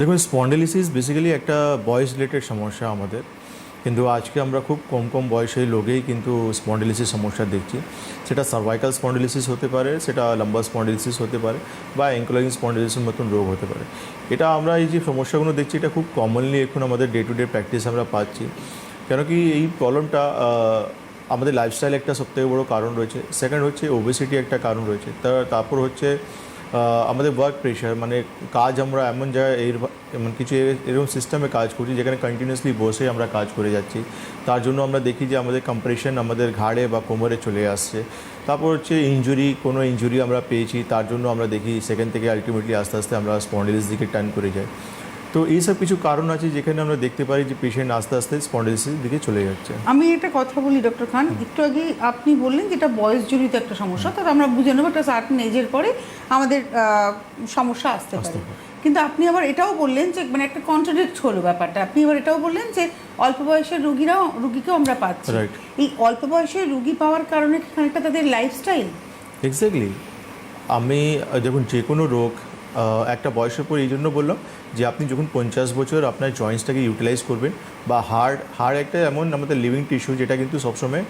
দেখুন স্পন্ডিলিসিস বেসিক্যালি একটা বয়স রিলেটেড সমস্যা আমাদের। কিন্তু আজকে আমরা খুব কম কম বয়সের লোকেই কিন্তু স্পন্ডিলিসিস সমস্যা দেখছি। সেটা সার্ভাইকাল স্পন্ডিলিসিস হতে পারে, সেটা লম্বা স্পন্ডিলিসিস হতে পারে, বা অ্যাঙ্কোলাইন স্পন্ডিলিসিসের মতন রোগ হতে পারে। এটা আমরা এই যে সমস্যাগুলো দেখছি, এটা খুব কমনলি এখন আমাদের ডে টু ডে প্র্যাকটিস আমরা পাচ্ছি। কেন কি এই প্রবলেমটা আমাদের লাইফস্টাইল একটা সবথেকে বড় কারণ রয়েছে। সেকেন্ড হচ্ছে ওবেসিটি একটা কারণ রয়েছে। তার তারপর হচ্ছে আমাদের ওয়ার্ক প্রেশার মানে কাজ আমরা এমন জায়গায় এর, এমন কিছু এরকম সিস্টেমে কাজ করছি যেখানে কন্টিনিউসলি বসে আমরা কাজ করে যাচ্ছি। তার জন্য আমরা দেখি যে আমাদের কম্প্রেশন আমাদের ঘাড়ে বা কোমরে চলে আসছে। তারপর হচ্ছে ইঞ্জুরি কোনো ইঞ্জুরি আমরা পেয়েছি, তার জন্য আমরা দেখি সেকেন্ড থেকে আলটিমেটলি আস্তে আস্তে আমরা স্পন্ডিলিস দিকে টার্ন করে যাই। তো এইসব কিছু কারণ আছে যেখানে আমরা দেখতে পারি যে পেশেন্ট আস্তে আস্তে স্পন্ডিলিসিস দিকে চলে যাচ্ছে। আমি একটা কথা বলি ডক্টর খান একটু আগে আপনি বললেন যেটা বয়স জড়িত একটা সমস্যা তার আমরা বুঝে নেব একটা সার্টেন এজের পরে আমাদের সমস্যা আসতে পারে। কিন্তু আপনি আবার এটাও বললেন যে মানে একটা কন্ট্রাডিক্ট হলো ব্যাপারটা। আপনি আবার এটাও বললেন যে অল্প বয়সের রুগীরাও রুগীকেও আমরা পাচ্ছি. এই অল্প বয়সের রুগী পাওয়ার কারণে খানিকটা তাদের লাইফস্টাইল এক্স্যাক্টলি আমি দেখুন যে কোনো রোগ একটা বয়সের পর এই জন্য বললাম যে আপনি যখন পঞ্চাশ বছর আপনার জয়েন্টসটাকে ইউটিলাইজ করবেন বা হাড় হাড় একটা এমন আমাদের লিভিং টিস্যু যেটা কিন্তু সবসময়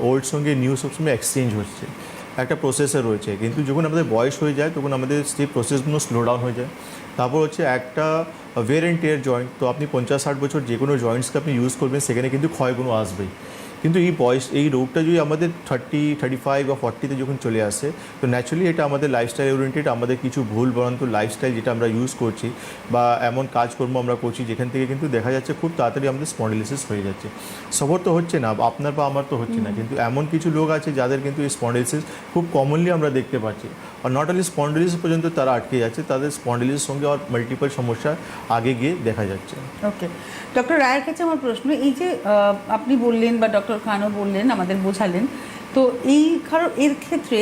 ওল্ড সঙ্গে নিউ সবসময় এক্সচেঞ্জ হচ্ছে। একটা প্রসেসর রয়েছে। কিন্তু যখন আমাদের বয়স হয়ে যায়, তখন আমাদের সেই প্রসেসগুলো স্লো ডাউন হয়ে যায়। তারপর হচ্ছে একটা ওয়ের অ্যান্ড টেয়ার জয়েন্ট তো আপনি পঞ্চাশ ষাট বছর যে কোনো জয়েন্টসকে আপনি ইউজ করবেন, সেখানে কিন্তু ক্ষয়গুলো আসবেই। কিন্তু এই বয়স এই রোগটা যদি আমাদের থার্টি থার্টি ফাইভ বা ফর্টিতে যখন চলে আসে তো ন্যাচুরালি এটা আমাদের লাইফস্টাইল ওরিয়েন্টেড আমাদের কিছু ভুল বরন্ত লাইফস্টাইল যেটা আমরা ইউজ করছি বা এমন কাজকর্ম আমরা করছি যেখান থেকে কিন্তু দেখা যাচ্ছে খুব তাড়াতাড়ি আমাদের স্পন্ডিলিসিস হয়ে যাচ্ছে। সবার তো হচ্ছে না আপনার বা আমার তো হচ্ছে না কিন্তু এমন কিছু লোক আছে যাদের কিন্তু এই স্পন্ডিলিসিস খুব কমনলি আমরা দেখতে পাচ্ছি। আর নট অনলি স্পন্ডিলিসিস পর্যন্ত তারা আটকে যাচ্ছে তাদের স্পন্ডিলিসিস সঙ্গে আর মাল্টিপল সমস্যা আগে গিয়ে দেখা যাচ্ছে। ওকে ডক্টর রায়ের কাছে আমার প্রশ্ন এই যে আপনি বললেন বা ডক্টর খানও বললেন আমাদের বোঝালেন। তো এই কারণ এর ক্ষেত্রে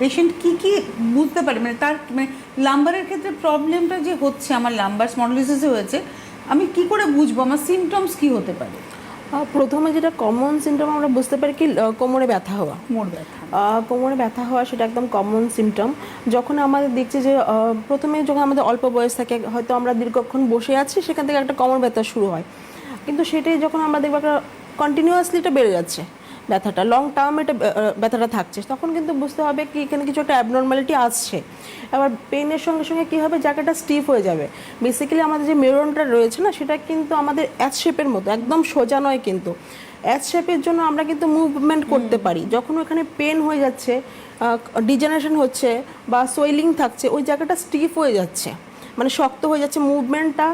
পেশেন্ট কি কি বুঝতে পারে? মানে তার মানে লাম্বারের ক্ষেত্রে প্রবলেমটা যে হচ্ছে আমার লাম্বার স্মডলিসিসে হয়েছে আমি কি করে বুঝব? আমার সিমটমস কি হতে পারে? প্রথমে যেটা কমন সিমটম আমরা বুঝতে পারি কি কোমরে ব্যথা হওয়া। মোর ব্যথা। কোমরে ব্যথা হওয়া সেটা একদম কমন সিমটম যখন আমাদের দেখছি যে প্রথমে যখন আমাদের অল্প বয়স থাকে হয়তো আমরা দীর্ঘক্ষণ বসে আছি সেখান থেকে একটা কোমর ব্যথা শুরু হয়। কিন্তু সেটাই যখন আমরা দেখব একটা কন্টিনিউয়াসলি এটা বেড়ে যাচ্ছে। ব্যথাটা লং টার্ম এটা ব্যথাটা থাকছে। তখন কিন্তু বুঝতে হবে কি এখানে কিছু একটা অ্যাবনর্মালিটি আসছে। আবার পেনের সঙ্গে সঙ্গে কী হবে? জায়গাটা স্টিফ হয়ে যাবে। বেসিক্যালি আমাদের যে মেরনটা রয়েছে না সেটা কিন্তু আমাদের অ্যাচ শেপের মতো একদম সোজা নয় কিন্তু। অ্যাচ শেপের জন্য আমরা কিন্তু মুভমেন্ট করতে পারি। যখন ওখানে পেন হয়ে যাচ্ছে ডিজেনারেশন হচ্ছে বা সোয়েলিং থাকছে ওই জায়গাটা স্টিফ হয়ে যাচ্ছে। মানে শক্ত হয়ে যাচ্ছে। মুভমেন্টটা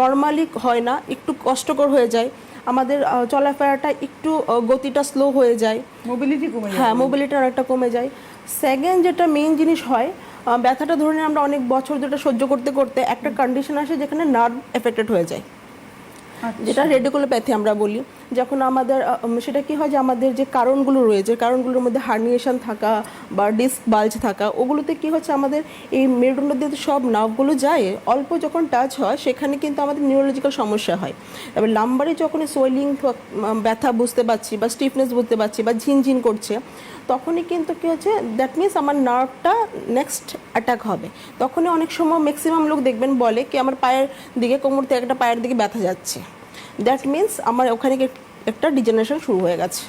নর্মালি হয় না একটু কষ্টকর হয়ে যায়। আমাদের চলাফেরাটা একটু গতিটা স্লো হয়ে যায়। মোবিলিটি কমে যায়। হ্যাঁ মোবিলিটি অনেকটা কমে যায়। সেকেন্ড যেটা মেইন জিনিস হয় ব্যথাটা ধরে আমরা অনেক বছর যেটা সহ্য করতে করতে একটা কন্ডিশন আসে যেখানে নার্ভ এফেক্টেড হয়ে যায়। আচ্ছা। যেটা রেডিকুলোপ্যাথি আমরা বলি। যখন আমাদের সেটা কি হয় যে আমাদের যে কারণগুলো রয়েছে কারণগুলোর মধ্যে হার্নিয়েশন থাকা বা ডিস্ক বাল্জ থাকা, ওগুলোতে কি হচ্ছে আমাদের এই মেরুদণ্ড দিয়ে সব নার্ভগুলো যায়, অল্প যখন টাচ হয় সেখানে কিন্তু আমাদের নিউরোলজিক্যাল সমস্যা হয়। এবার লাম্বারে যখন সোয়েলিং ব্যথা বুঝতে পারছি বা স্টিফনেস বুঝতে পারছি বা ঝিনঝিন করছে, তখনই কিন্তু কী হচ্ছে দ্যাট মিনস আমার নার্ভটা নেক্সট অ্যাটাক হবে। তখনই অনেক সময় ম্যাক্সিমাম লোক দেখবেন বলে কি, আমার পায়ের দিকে কোমর থেকে একটা পায়ের দিকে ব্যথা যাচ্ছে। দ্যাট মিন্স আমার ওখানে একটা ডিজেনারেশন শুরু হয়ে গেছে।